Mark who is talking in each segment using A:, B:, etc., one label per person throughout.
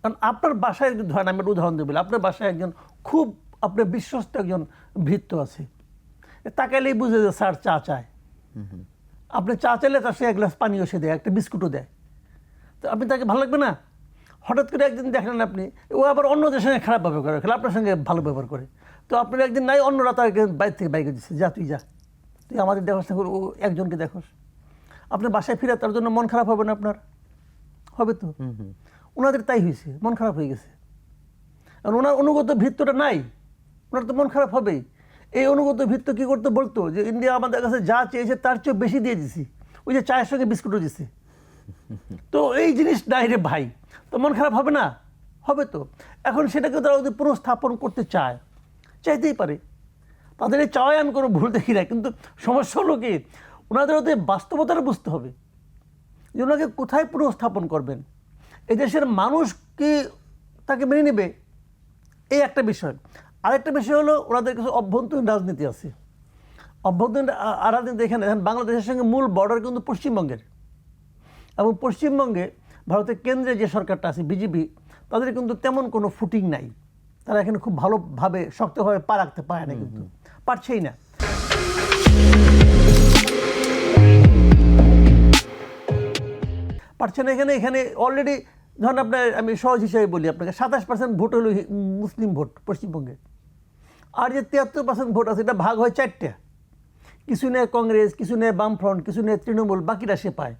A: কারণ আপনার বাসায় ধরেন আমি উদাহরণ দেবো আপনার বাসায় একজন খুব, আপনার বিশ্বস্ত একজন ভৃত্য আছে। তাকাইলেই বুঝে যে স্যার চা চায়। আপনি চা চাইলে তার সে এক গ্লাস পানিও সে দেয়, একটা বিস্কুটও দেয়। তো আপনি তাকে ভালো লাগবে না? হঠাৎ করে একদিন দেখলেন আপনি, ও আবার অন্যদের সঙ্গে খারাপ ব্যবহার করে, খেলে আপনার সঙ্গে ভালো ব্যবহার করে। তো আপনার একদিন নাই অন্যরা তাকে বাইরে থেকে বাইকে দিচ্ছে যা, তুই যা। তুই আমাদের দেখোস ও একজনকে দেখোস। আপনার বাসায় ফিরে তার জন্য মন খারাপ হবে না আপনার? হবে তো। ওনাদের তাই হয়েছে মন খারাপ হয়ে গেছে। আর ওনার অনুগত ভিত্তটা নাই ওনার তো মন খারাপ হবেই। এই অনুগত ভিত্ত কি করতে বলতো? যে ইন্ডিয়া আমাদের কাছে যা চেয়েছে তার চেয়ে বেশি দিয়ে দিছি। ওই যে চায়ের সঙ্গে বিস্কুটও দিছে। তো এই জিনিস নাই রে ভাই। তো মন খারাপ হবে না? হবে তো। এখন সেটাকে তারা যদি পুনঃস্থাপন করতে চায়, চাইতেই পারে। তাদের এই চাওয়ায় আমি কোনো ভুল দেখি না, কিন্তু সমস্যা হলো কি? ওনাদের ওদের বাস্তবতাটা বুঝতে হবে যে ওনাকে কোথায় পুনঃস্থাপন করবেন? এই দেশের মানুষ কি তাকে মেনে নেবে? এই একটা বিষয়। আরেকটা বিষয় হলো ওনাদের কিছু অভ্যন্তরীণ রাজনীতি আছে। অভ্যন্তরীণ আর রাজনীতি এখানে দেখেন বাংলাদেশের সঙ্গে মূল বর্ডার কিন্তু পশ্চিমবঙ্গের। এবং পশ্চিমবঙ্গে ভারতের কেন্দ্রে যে সরকারটা আছে বিজেপি তাদের কিন্তু তেমন কোনো ফুটিং নাই। তারা এখানে খুব ভালোভাবে শক্তভাবে পা রাখতে পারে না কিন্তু। পারছেই না। পারছে না এখানে এখানে অলরেডি ধরেন আপনার, আমি সহজ হিসাবে বলি আপনাকে, সাতাশ পার্সেন্ট ভোট হলো মুসলিম ভোট পশ্চিমবঙ্গে। আর যে তিয়াত্তর পার্সেন্ট ভোট আছে, এটা ভাগ হয় চারটে। কিছু নেয় কংগ্রেস, কিছু নেয় বামফ্রন্ট, কিছু নেয় তৃণমূল, বাকিরা সে পায়।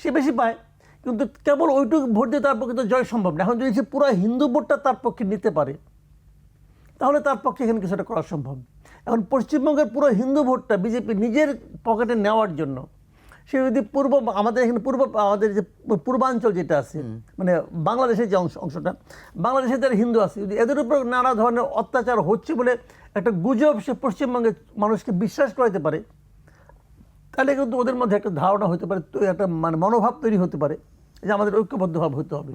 A: সে বেশি পায়, কিন্তু কেবল ওইটুকু ভোট দিয়ে তার পক্ষে তো জয় সম্ভব না। এখন যদি সে পুরো হিন্দু ভোটটা তার পক্ষে নিতে পারে, তাহলে তার পক্ষে এখানে কিছুটা করা সম্ভব। এখন পশ্চিমবঙ্গের পুরো হিন্দু ভোটটা বিজেপি নিজের পকেটে নেওয়ার জন্য সে যদি পূর্ব আমাদের এখানে পূর্ব আমাদের যে পূর্বাঞ্চল যেটা আছে মানে বাংলাদেশের যে অংশ অংশটা বাংলাদেশে যারা হিন্দু আছে যদি এদের উপর নানা ধরনের অত্যাচার হচ্ছে বলে একটা গুজব সে পশ্চিমবঙ্গের মানুষকে বিশ্বাস করাইতে পারে তাহলে কিন্তু ওদের মধ্যে একটা ধারণা হতে পারে তো একটা মানে মনোভাব তৈরি হতে পারে যে আমাদের ঐক্যবদ্ধভাব হতে হবে।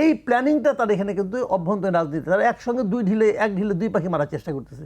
A: এই প্ল্যানিংটা তার এখানে কিন্তু অভ্যন্তরীণ রাজনীতি তারা একসঙ্গে দুই ঢিলে এক ঢিলে দুই পাখি মারার চেষ্টা করতেছে।